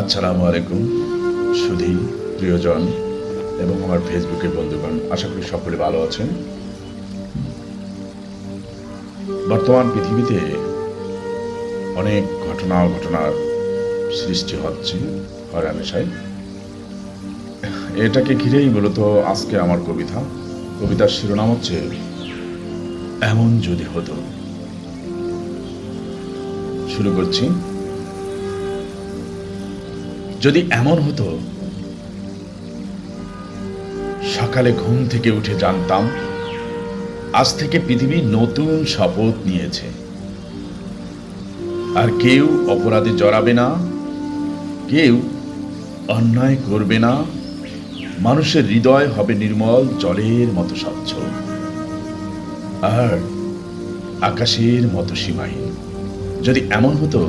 আসসালামু আলাইকুম সুধী, প্রিয়জন এবং আমার ফেসবুকের বন্ধুগণ, আশা করি সকলে ভালো আছেন। বর্তমান পৃথিবীতে অনেক ঘটনা ঘটনার সৃষ্টি হচ্ছে হরামেশাই এটাকে ঘিরেই মূলত আজকে আমার কবিতা। কবিতার শিরোনাম হচ্ছে, এমন যদি হতো। শুরু করছি। যদি এমন হতো, সকালে ঘুম থেকে উঠে জানতাম, আজ থেকে পৃথিবী নতুন শপথ নিয়েছে। আর কেউ অপরাধে জড়াবে না, কেউ অন্যায় করবে না, মানুষের হৃদয় হবে নির্মল জলের মতো স্বচ্ছ আর আকাশের মতো সীমাহীন। যদি এমন হতো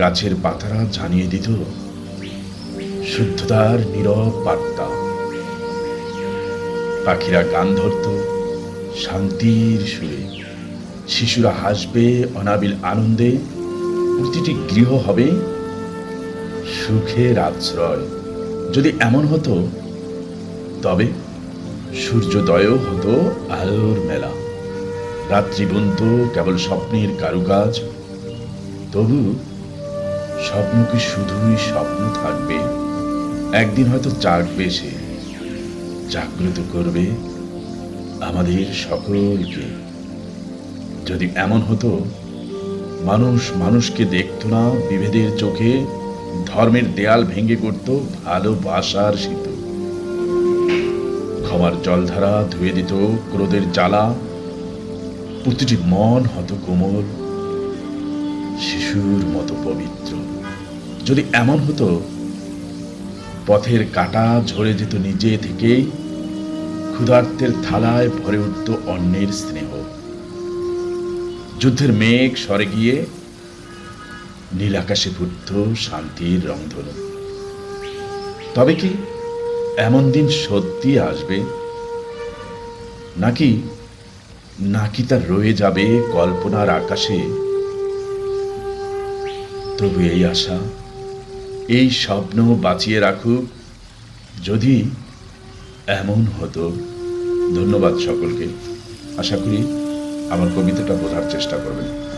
গাছের পাতারা জানিয়ে দিত, শুদ্ধতার নীরব বার্তা। পাখিরা গান ধরত, শান্তির সুরে। শিশুরা হাসবে অনাবিল আনন্দে, প্রতিটি গৃহ হবে সুখের আশ্রয়। যদি এমন হতো, তবে সূর্যোদয়ও হতো আলোর মেলা। রাত্রি বুনত কেবল স্বপ্নের কারুকাজ, তবু স্বপ্ন কি শুধুই স্বপ্ন থাকবে। একদিন হয়তো জাগবে সে। জাগ্রত করবে আমাদের সকলকে। যদি এমন হতো, মানুষ মানুষকে দেখতো না, বিভেদের চোখে ধর্মের দেয়াল ভেঙে করত, ভালোবাসার সেতু। ক্ষমার জলধারা ধুয়ে দিত ক্রোধের জ্বালা। প্রতিটি মন হতো কোমল। শিশুর মতো পবিত্র। যদি এমন হতো, পথের কাটা ঝরে যেত নিজে থেকেই, ক্ষুধার্তের থালায় ভরে উঠত অন্যের স্নেহ। যুদ্ধের মেঘ সরে গিয়ে নীল আকাশে ফুটত শান্তির রংধনু। তবে কি এমন দিন সত্যি আসবে? নাকি নাকি তার রয়ে যাবে কল্পনার আকাশে তবু এই আশা। এই স্বপ্ন বাঁচিয়ে রাখুক, যদি এমন হতো। ধন্যবাদ সকলকে। আশা করি আমার কবিতাটা বোঝার চেষ্টা করবেন।